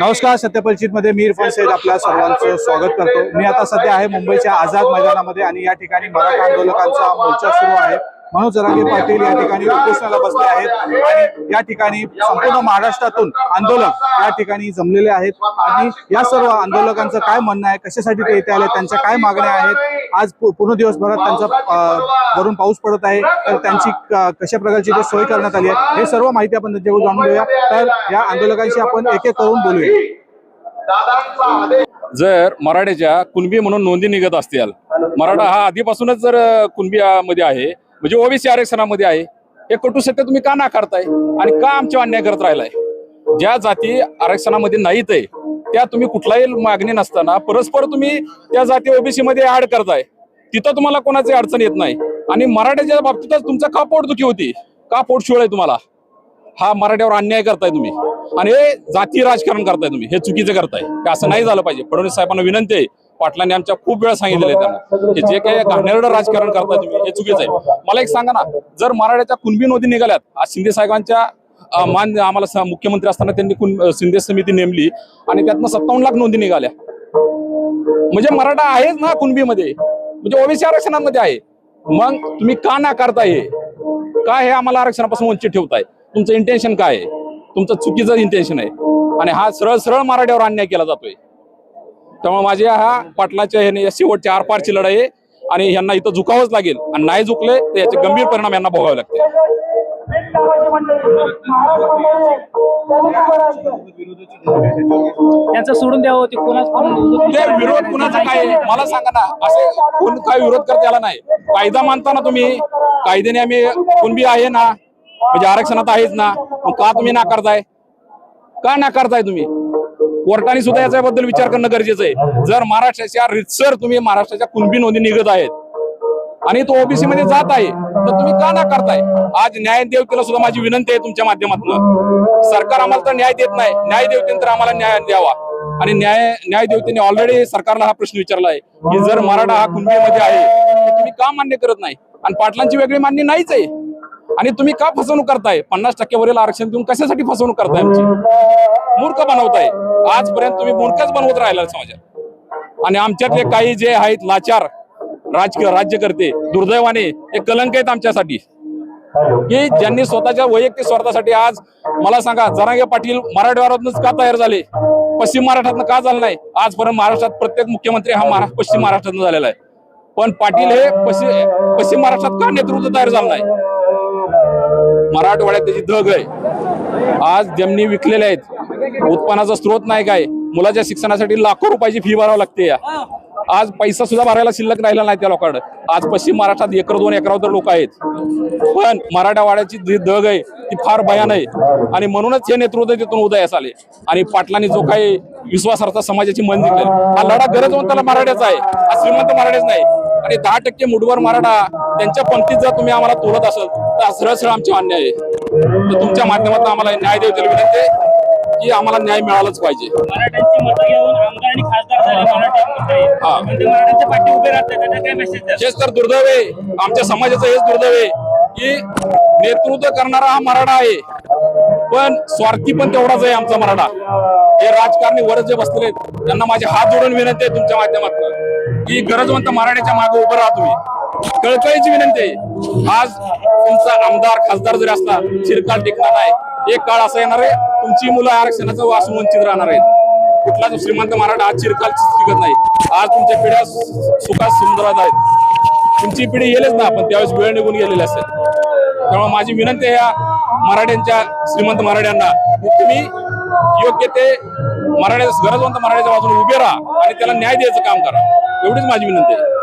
नमस्कार सत्यपरिचित मध्ये मी इरफान सैद आपल्या सर्वांचं स्वागत करतो. मी आता सध्या आहे मुंबईच्या आझाद मैदानामध्ये आणि या ठिकाणी मराठा आंदोलकांचा मोर्चा सुरू आहे. मनोज जरांगे पाटील या ठिकाणी उपोषणाला बसले आहेत आणि या ठिकाणी संपूर्ण महाराष्ट्रातून आंदोलक या ठिकाणी जमलेले आहेत. आणि या सर्व आंदोलकांचं काय म्हणणं आहे? कशासाठी ते इथे आले? त्यांच्या काय मागण्या आहेत? आज पूर्ण दिवसभरात त्यांचा वरून पाऊस पडत आहे. तर त्यांची कशा प्रकारची इथे सोय करण्यात आली आहे? हे सर्व माहिती आपण त्यांच्याकडून जाणून घेऊया. तर या आंदोलकांशी आपण एक एक करून बोलूया. जर मराठ्याच्या कुणबी म्हणून नोंदी निघत असतील मराठा हा आधीपासूनच जर कुणबी मध्ये आहे म्हणजे ओबीसी आरक्षणामध्ये आहे. हे कटू सत्य तुम्ही का नाकारताय आणि का आमच्या अन्याय करत राहिलाय? ज्या जाती आरक्षणामध्ये नाहीत आहे त्या तुम्ही कुठलाही मागणी नसताना परस्पर तुम्ही त्या जाती ओबीसी मध्ये ऍड करताय. तिथं तुम्हाला कोणाची अडचण येत नाही. आणि मराठ्याच्या बाबतीतच तुमचा का पोटदुखी होती? का पोटशिळ आहे तुम्हाला? हा मराठ्यावर अन्याय करताय तुम्ही. आणि हे जाती राजकारण करताय तुम्ही. हे चुकीचं करताय. असं नाही झालं पाहिजे. फडणवीस साहेबांना विनंती आहे पाटलांनी आमच्या खूप वेळा सांगितलेलं आहे त्यांना की जे काही घाणेरडं राजकारण करता तुम्ही हे चुकीचं आहे. मला एक सांगा ना जर मराठ्याच्या कुणबी नोंदी निघाल्यात आज शिंदे साहेबांच्या मान आम्हाला मुख्यमंत्री असताना त्यांनी कुण- शिंदे समिती नेमली आणि त्यातनं सत्तावन्न लाख नोंदी निघाल्या. म्हणजे मराठा आहेच ना कुणबीमध्ये? म्हणजे ओबीसी आरक्षणामध्ये आहे. मग तुम्ही का नाकारताय हे? का हे आम्हाला आरक्षणापासून वंचित ठेवताय? तुमचं इंटेन्शन काय आहे? तुमचं चुकीचं इंटेन्शन आहे. आणि हा सरळ सरळ मराठ्यावर अन्याय केला जातोय. त्यामुळे माझ्या हा पाटलाच्या ह्याने या शेवटची आरपारची लढाई आहे आणि यांना इथं झुकावंच लागेल. आणि नाही झुकले तर याचे गंभीर परिणाम यांना भोगावे लागतील. त्यांचं सोडून द्यावं ते कोणाच विरोध कुणाचा काय? मला सांगा ना. असे कोण काय विरोध करता याला नाही. कायदा मानता ना तुम्ही कायद्याने आम्ही कुणबी आहे ना म्हणजे आरक्षणात आहेच ना मग का तुम्ही नाकारताय? का नाकारताय तुम्ही? कोर्टाने सुद्धा याच्याबद्दल विचार करणं गरजेचं आहे. जर महाराष्ट्राच्या रितसर तुम्ही महाराष्ट्राच्या कुणबी नोंदी निघत आहेत आणि तो ओबीसी मध्ये जात आहे तर तुम्ही का नाकारताय? आज न्याय देवतेला सुद्धा माझी विनंती आहे तुमच्या माध्यमातून. सरकार आम्हाला तर न्याय देत नाही. न्याय देवतेने तर आम्हाला न्याय द्यावा. आणि न्याय न्याय देवतेने ऑलरेडी सरकारला हा प्रश्न विचारला आहे की जर मराठा हा कुणबीमध्ये आहे तर तुम्ही का मान्य करत नाही? आणि पाटलांची वेगळी मान्य नाहीच आहे. आणि तुम्ही का फसवणूक करताय? पन्नास टक्क्यावरील आरक्षण देऊन कशासाठी फसवणूक करताय आमची? मूर्ख बनवताय. आजपर्यंत तुम्ही मूर्खच बनवत राहिला समाजात. आणि आमच्यातले काही जे आहेत लाचार राजकीय राज्यकर्ते दुर्दैवाने हे कलंक आहेत आमच्यासाठी. की ज्यांनी स्वतःच्या वैयक्तिक स्वार्थासाठी आज मला सांगा जरांगे पाटील मराठवाड्यातूनच का तयार झाले? पश्चिम महाराष्ट्रातनं का झालं नाही? आजपर्यंत महाराष्ट्रात प्रत्येक मुख्यमंत्री हा महाराष्ट्र पश्चिम महाराष्ट्रातून झालेला आहे. पण पाटील हे पश्चिम पश्चिम महाराष्ट्रात का नेतृत्व तयार झालं नाही? मराठवाड्यात त्याची धग आहे. आज जमिनी विकलेल्या आहेत उत्पन्नाचा स्रोत नाही काय मुलाच्या शिक्षणासाठी लाखो रुपयाची फी भरावी लागते या. आज पैसा सुद्धा भरायला शिल्लक राहिला नाही त्या लोकांकडे. आज पश्चिम महाराष्ट्रात एकर दोन एकरावर तर लोक आहेत. पण मराठवाड्याची जी दग आहे ती फार भयान आहे. आणि म्हणूनच हे नेतृत्व तिथून उदयास आले. आणि पाटलांनी जो काही विश्वासार्थ समाजाची मन दिली हा लढा गरजवंताला मराठ्याचा आहे. हा श्रीमंत मराठ्याच नाही. आणि दहा टक्के मुठभर मराठा त्यांच्या पंक्तीत जर तुम्ही आम्हाला तोलत असाल तर सरळ सरळ आमची अन्याय आहे. तर तुमच्या माध्यमातून आम्हाला न्याय देतील विनंती की आम्हाला न्याय मिळालाच पाहिजे. द्या हेच तर दुर्दैव आहे. आमच्या समाजाचं हेच दुर्दैव आहे की नेतृत्व करणारा हा मराठा आहे. पण स्वार्थी पण तेवढाच आहे आमचा मराठा. हे राजकारणी वर जे बसलेले आहेत त्यांना माझे हात जोडून विनंती आहे तुमच्या माध्यमातून. की गरजवंत मराठ्याच्या मागे उभं राहा तुम्ही कळकळीची विनंती आहे. आज तुमचा आमदार खासदार जरी असला चिरकाल टिकणार नाही. एक काळ असा येणार आहे तुमची मुलं आरक्षणाचं वास वंचित राहणार आहेत. कुठलाच श्रीमंत मराठा आज चिरकाल टिकत नाही. आज तुमच्या पिढ्या सुखात सुंदरात आहेत. तुमची पिढी येईलच ना पण त्यावेळेस वेळ निघून गेलेली असेल. त्यामुळे माझी विनंती आहे या मराठ्यांच्या श्रीमंत मराठ्यांना तुम्ही योग्य ते मराठ्या गरजवंत मराठ्याच्या बाजूने उभे राहा आणि त्याला न्याय द्यायचं काम करा. एवढीच माझी विनंती आहे.